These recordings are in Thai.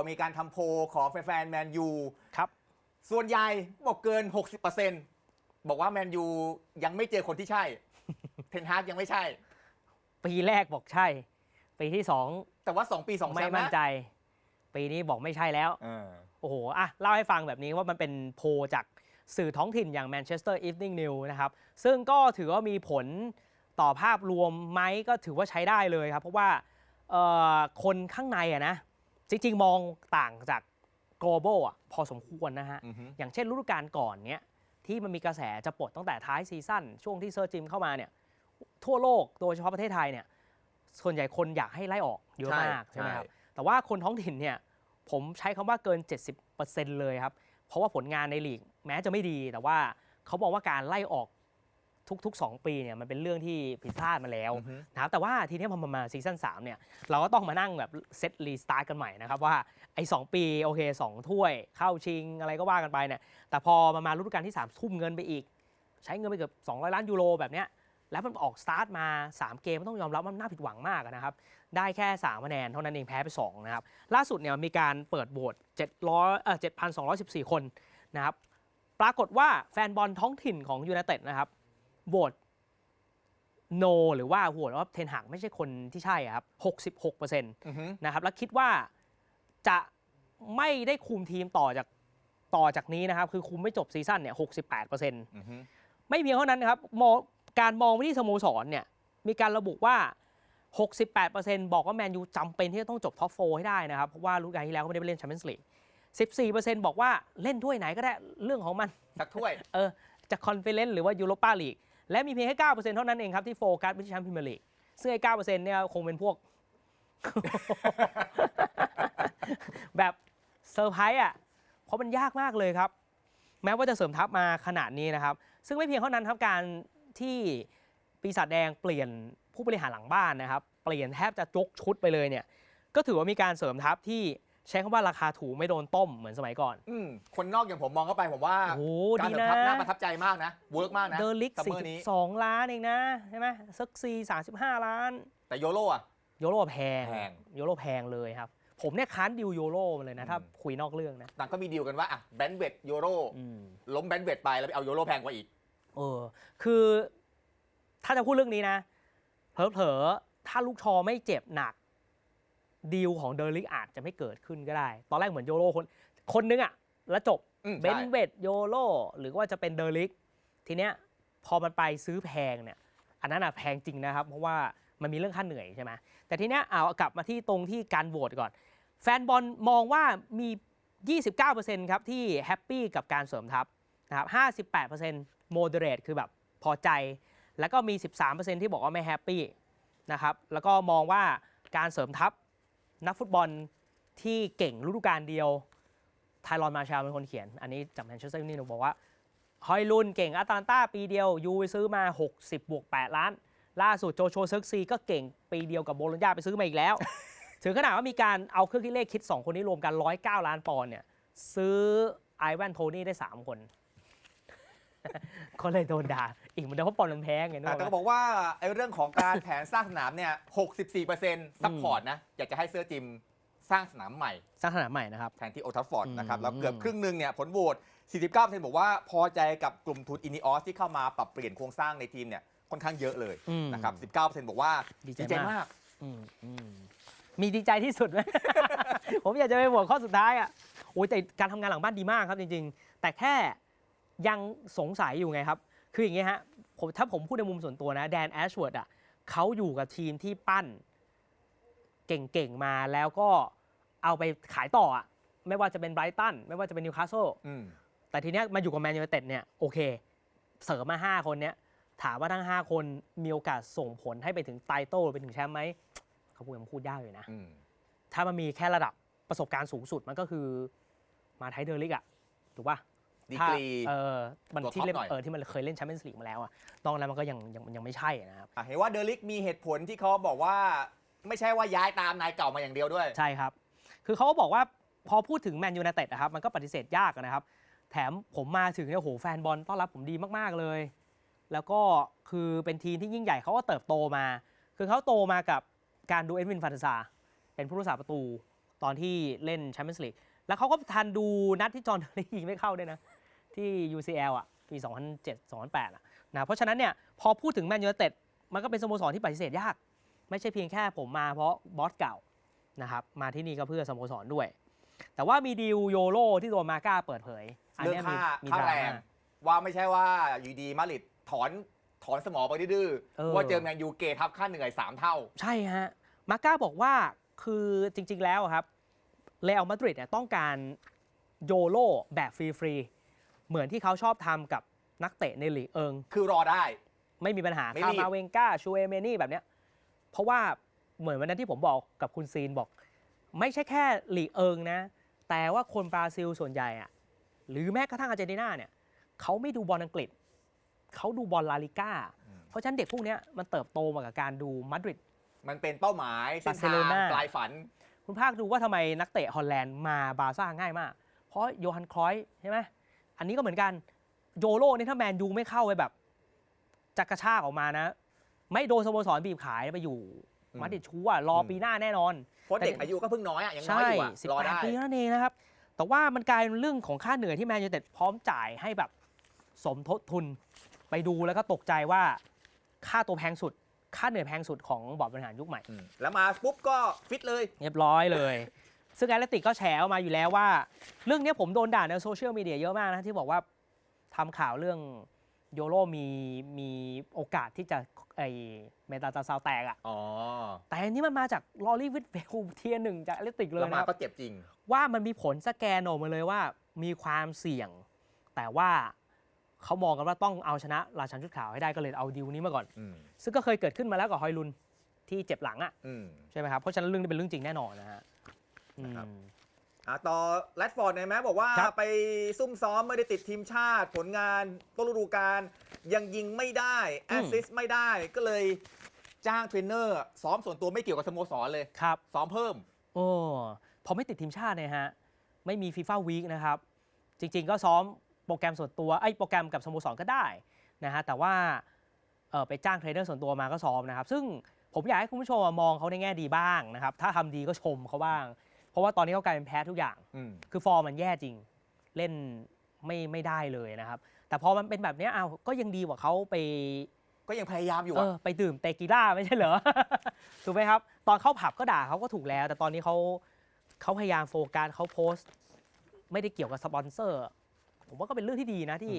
บอกมีการทำโพลของแฟนๆแมนยูครับ ส่วนใหญ่บอกเกิน 60%บอกว่าแมนยูยังไม่เจอคนที่ใช่ เทนฮากยังไม่ใช่ ปีแรกบอกใช่ ปีที่สองแต่ว่า 2 ปี2แชไม่มป์มั่นนะใจ ปีนี้บอกไม่ใช่แล้ว เออโอ้โห อะ เล่าให้ฟังแบบนี้ว่ามันเป็นโพลจากสื่อท้องถิ่นอย่าง Manchester Evening News นะครับ ซึ่งก็ถือว่ามีผลต่อภาพรวมไหมก็ถือว่าใช้ได้เลยครับ เพราะว่าเอ่อคนข้างในอะนะ จริงๆ มองต่างจาก global อะพอสมควรนะฮะ อือฮึ อย่างเช่นฤดูกาลก่อนเนี้ยที่มันมีกระแสจะปลดตั้งแต่ท้ายซีซั่นช่วงที่เซอร์จิมเข้ามาเนี่ยทั่วโลกโดยเฉพาะประเทศไทยเนี่ยส่วนใหญ่คนอยากให้ไล่ออกเยอะมากใช่ไหมครับแต่ว่าคนท้องถิ่นเนี่ยผมใช้คำว่าเกิน 70%เลยครับ เพราะว่าผลงานในลีกแม้จะไม่ดี แต่ว่าเขาบอกว่าการไล่ออก ทุก ๆ 2 ปีเนี่ยมันเป็นเรื่องที่ผิดพลาดมาแล้วอือฮึนะครับแต่ว่าทีนี้พอมามาซีซั่น3เนี่ยเราก็ต้องมานั่งแบบเซตรีสตาร์ทกันใหม่นะครับว่าไอ้สปีโอเค2ถ้วยเข้าชิงอะไรก็ว่ากันไปเนี่ยแต่พอมามาฤดูกาลที่ 3 ทุ่มเงินไปอีก ใช้เงินไปเกือบ200 ล้านยูโรแบบเนี้ยแล้วมันออกสตาร์ทมา 3 เกมต้องยอมรับว่ามันน่าผิดหวังมากอะนะครับ ได้แค่3คะแนนเท่านั้นเองแพ้ไป 2 นะครับ ล่าสุดเนี่ยมีการเปิดโหวต700เอ่อ7,214 คนนะครับ ปรากฏว่าแฟนบอลท้องถิ่นของยู i นเต็ดนะครับ โหวต no หรือว่าโหวตว่าเทนหากไม่ใช่คนที่ใช่อะครับ66%อือฮึนะครับแล้วคิดว่าจะไม่ได้คุมทีมต่อจากต่อจากนี้นะครับ คือคุมไม่จบซีซั่นเนี่ย68%อือฮึไม่เพียงเท่านั้นนะครับมองการมองไปที่สโมสรเนี่ยมีการระบุว่า 68%บอกว่าแมนยูจำเป็นที่จะต้องจบท็อปโฟให้ได้นะครับ เพราะว่าฤดูกาลที่แล้วก็ไม่ได้ไปเล่นแชมเปี้ยนส์ลีก 14%บอกว่าเล่นถ้วยไหนก็ได้เรื่องของมัน สักถ้วย เออจะคอนเฟอเรนซ์หรือว่ายูโรปาลีก และมีเพียงแค่9%เท่านั้นเองครับที่โฟกัสไปที่แชมป์พรีเมียร์ลีกซึ่งไอ้9%เนี่ยคงเป็นพวก แบบเซอร์ไพรส์อะ เพราะมันยากมากเลยครับ แม้ว่าจะเสริมทัพมาขนาดนี้นะครับ ซึ่งไม่เพียงเท่านั้นครับการที่ปีศาจแดงเปลี่ยนผู้บริหารหลังบ้านนะครับ เปลี่ยนแทบจะยกชุดไปเลยเนี่ย ก็ถือว่ามีการเสริมทัพที่ ใช้คำว่าราคาถูกไม่โดนต้มเหมือนสมัยก่อนอืมคนนอกอย่างผมมองเข้าไปผมว่าโอ้โหการดีเสริมนะทัพน่าประทับใจมากนะเวิร์กมากนะเดอร์ลิกซัมเมอร์นี้42ล้านเองนะใช่ไหมซักซี35ล้าน แต่โยโร่อะโยโรแพงแพงโยโรแพงเลยครับ ผมเนี่ยค้านดิวโยโรมาเลยนะ ถ้าอืมคุยนอกเรื่องนะต่างก็มีดีลกันว่าอะแบนเวดโยโร่อืมล้มแบนเวดไปแล้วไปเอาโยโร่แพงกว่าอีกเออคือถ้าจะพูดเรื่องนี้นะเผลอๆถ้าลูกชอไม่เจ็บหนัก ดีลของเดอร์ลิกอาจจะไม่เกิดขึ้นก็ได้ ตอนแรกเหมือนโยโรคนคนนึงอะแล้วจบอืมเบนใช่เวดโยโรหรือว่าจะเป็นเดอร์ลิกทีเนี้ยพอมันไปซื้อแพงเนี่ยอันนั้นอะแพงจริงนะครับ เพราะว่ามันมีเรื่องค่าเหนื่อยใช่ไหมแต่ทีเนี้ยเอากลับมาที่ตรงที่การโหวตก่อน แฟนบอลมองว่ามี 29%ครับที่แฮปปี้กับการเสริมทัพนะครับ58% moderate คือแบบพอใจ แล้วก็มี 13%ที่บอกว่าไม่แฮปปี้นะครับแล้วก็มองว่าการเสริมทัพ นักฟุตบอลที่เก่งฤดูกาลเดียวไทรอนมาชาเป็นคนเขียน อันนี้จากแมนเชสเตอร์ยูไนเต็ดบอกว่าฮอยลุนเก่งอาตาลันต้าปีเดียวยูไปซื้อมา 60 บวก 8 ล้าน ล่าสุดโจโชเซิร์กซีก็เก่งปีเดียวกับโบโลญญาไปซื้อมาอีกแล้ว ถึงขนาดว่ามีการเอาเครื่องคิดเลขคิด 2 คนนี้รวมกัน 109 ล้านปอนด์เนี่ย ซื้อไอแวนโทนี่ได้ 3 คน ก็เลยโดนด่าอีกเหมือนเดิมเพราะปอนด์มันแพงไงนึกอะออกแต่ไหม ก็บอกว่าไอ้เรื่องของการ แผนสร้างสนามเนี่ย 64%ซัพพอร์ตนะ อยากจะให้เซอร์จิมสร้างสนามใหม่ สร้างสนามใหม่นะครับ แทนที่โอทัฟฟอร์ดอืมนะครับ แล้วเกือบครึ่งหนึ่งเนี่ย ผลโหวต 49%บอกว่าพอใจกับกลุ่มทุนอินิออสที่เข้ามาปรับเปลี่ยนโครงสร้างในทีมเนี่ยค่อนข้างเยอะเลยอืมนะครับ 19%บอกว่าดีใจดีใจมาก มาก อืมอืมมีดีใจที่สุดไหม ผมอยากจะไปบวกข้อสุดท้ายอะโอ้ยแต่การทำงานหลังบ้านดีมากครับจริง ๆ แต่แค่ ยังสงสัยอยู่ไงครับ คืออย่างงี้ฮะผมถ้าผมพูดในมุมส่วนตัวนะแดนแอชเวิร์ดอะเขาอยู่กับทีมที่ปั้นเก่งๆมาแล้วก็เอาไปขายต่ออะไม่ว่าจะเป็นไบรตันไม่ว่าจะเป็นนิวคาสเซิลอืมแต่ทีเนี้ยมาอยู่กับแมนยูไนเต็ดเนี่ยโอเค เสริมมา 5 คนเนี้ยถามว่าทั้ง 5 คนมีโอกาสส่งผลให้ไปถึงไตเติลไปถึงแชมป์ไหมเขาพูดยังพูดยากอยู่นะอืมถ้ามันมีแค่ระดับประสบการณ์สูงสุดมันก็คือมาไทยเดอร์ลิกอะถูกป่ะ ดีถ้ากรีเออมันตัวที่ท็อปเล่นหน่อยเออที่มันเคยเล่นแชมเปี้ยนส์ลีกมาแล้วอะนอกนั้นมันก็ยังยังยังไม่ใช่นะครับอะเห็นว่าเดลิกมีเหตุผลที่เขาบอกว่าไม่ใช่ว่าย้ายตามนายเก่ามาอย่างเดียวด้วย ใช่ครับ คือเขาก็บอกว่าพอพูดถึงแมนยูไนเต็ดนะครับมันก็ปฏิเสธยากนะครับ แถมผมมาถึงเนี่ยโอ้โหแฟนบอลต้อนรับผมดีมากๆเลย แล้วก็คือเป็นทีมที่ยิ่งใหญ่เขาก็เติบโตมา คือเขาโตมากับการดูเอ็ดวินฟานเดซาเป็นผู้รักษาประตูตอนที่เล่นแชมเปี้ยนส์ลีกแล้วเขาก็ทันดูนัดที่จอห์นเทอร์รี่ยิงไม่เข้าด้วยนะ ที่ UCL อะปี 2007 2008อะนะเพราะฉะนั้นเนี่ยพอพูดถึงแมนยูไนเต็ดมันก็เป็นสโมสรที่ปฏิเสธยาก ไม่ใช่เพียงแค่ผมมาเพราะบอสเก่านะครับมาที่นี่ก็เพื่อสโมสรด้วย แต่ว่ามีดีลโยโรที่ตัวมาก้าเปิดเผย อันเรื่องเนี้ยมีค่ามีค่าดราแรม่างว่าไม่ใช่ว่าอยู่ดีมาดริดถอนถอนสมอไปดื้อเออๆว่าเจอแมนยูเกทับค่าเหนื่อยสามเท่า ใช่ฮะ มาก้าบอกว่าคือจริง ๆ แล้วครับเรอัลมาดริดเนี่ยต้องการโยโรแบบฟรี ๆ เหมือนที่เขาชอบทำกับนักเตะในลีกเอิง คือรอได้ ไม่มีปัญหาไม่คารีบมาเวงก้าชูเอเมนี่แบบเนี้ยเพราะว่าเหมือนวันนั้นที่ผมบอกกับคุณซีนบอก ไม่ใช่แค่ลีกเอิงนะ แต่ว่าคนบราซิลส่วนใหญ่อะหรือแม้กระทั่งอาร์เจนตินาเนี่ยเขาไม่ดูบอลอังกฤษ เขาดูบอลลาลิก้า เพราะฉะนั้นเด็กพวกเนี้ยมันเติบโตมากับการดูมาดริด มันเป็นเป้าหมายเส้นทางบาร์เซโลนาปลายฝัน คุณภาคดูว่าทำไมนักเตะฮอลแลนด์มาบาร์ซ่าง่ายมาก เพราะโยฮันครอยฟ์ใช่ไหม อันนี้ก็เหมือนกันโยโรนี่ถ้าแมนยูไม่เข้าไปแบบจักกระชากออกมานะ ไม่โดนสโมสรบีบขายไปอยู่อืมมาดริดชูอะรอปีหน้าแน่นอนเพราะเด็กแต่อายุก็เพิ่งน้อยอะยังน้อยใช่อยู่อะสิบรอแปดได้ปีนั่นเองนะครับ แต่ว่ามันกลายเป็นเรื่องของค่าเหนื่อยที่แมนยูเต็ดพร้อมจ่ายให้แบบสมทบทุนไปดูแล้วก็ตกใจว่าค่าตัวแพงสุด ค่าเหนื่อยแพงสุดของบอร์ดบริหารยุคใหม่อืมแล้วมาปุ๊บก็ฟิตเลย เรียบร้อยเลย ซึ่งแอตเลติกก็แฉออกมาอยู่แล้วว่า เรื่องเนี้ยผมโดนด่าในโซเชียลมีเดียเยอะมากนะที่บอกว่าทำข่าวเรื่องโยโรมีมีโอกาสที่จะไอเมตาตาซาวแตกอะอ๋อแต่อันนี้มันมาจากลอรี่วิทเวลเทียหนึ่งจากแอตเลติกเลยแล้วนะมาครับก็เจ็บจริง ว่ามันมีผลสแกนออกมาเลยว่ามีความเสี่ยง แต่ว่าเขามองกันว่าต้องเอาชนะราชันชุดขาวให้ได้ก็เลยเอาดิวนี้มาก่อนอืมซึ่งก็เคยเกิดขึ้นมาแล้วกับฮอยลุนที่เจ็บหลังอะอืมใช่ไหมครับเพราะฉะนั้นเรื่องนี้เป็นเรื่องจริงแน่นอนนะฮะอืม นะครับอะต่อแรดฟอร์ดเนี่ยแม้บอกว่าครับไปซุ่มซ้อมไม่ได้ติดทีมชาติ ผลงานต้นฤดูกาลยังยิงไม่ได้แอสซิสต์ไม่ได้ก็เลยจ้างเทรนเนอร์ ซ้อมส่วนตัวไม่เกี่ยวกับสโมสรเลย ครับ ซ้อมเพิ่ม โอ้พอไม่ติดทีมชาติเนี่ยฮะ ไม่มีฟีฟ่าวีคนะครับ จริงๆก็ซ้อมโปรแกรมส่วนตัวไอ้ยโปรแกรมกับสโมสรก็ได้นะฮะ แต่ว่าเออไปจ้างเทรนเนอร์ส่วนตัวมาก็ซ้อมนะครับ ซึ่งผมอยากให้คุณผู้ชมมองเขาในแง่ดีบ้างนะครับ ถ้าทำดีก็ชมเขาบ้าง เพราะว่าตอนนี้เขากลายเป็นแพ้ทุกอย่าง อืม คือฟอร์มมันแย่จริง เล่นไม่ไม่ได้เลยนะครับ แต่พอมันเป็นแบบเนี้ยอ้าวก็ยังดีกว่าเขาไปก็ยังพยายามอยู่เออะอไปดื่มเตกีล่าไม่ใช่เหรอ ถูกไหมครับ ตอนเข้าผับก็ด่าเขาก็ถูกแล้ว แต่ตอนนี้เขาเขาพยายามโฟกัสเขาโพสต์ ไม่ได้เกี่ยวกับสปอนเซอร์ ผมว่าก็เป็นเรื่องที่ดีนะที่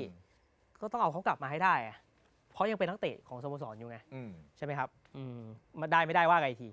ก็ต้องเอาเขากลับมาให้ได้อะเพราะยังเป็นนักเตะของสโมสรอยู่ไง อืม ใช่ไหมครับ อืมมาได้ไม่ได้ว่ากันอีกที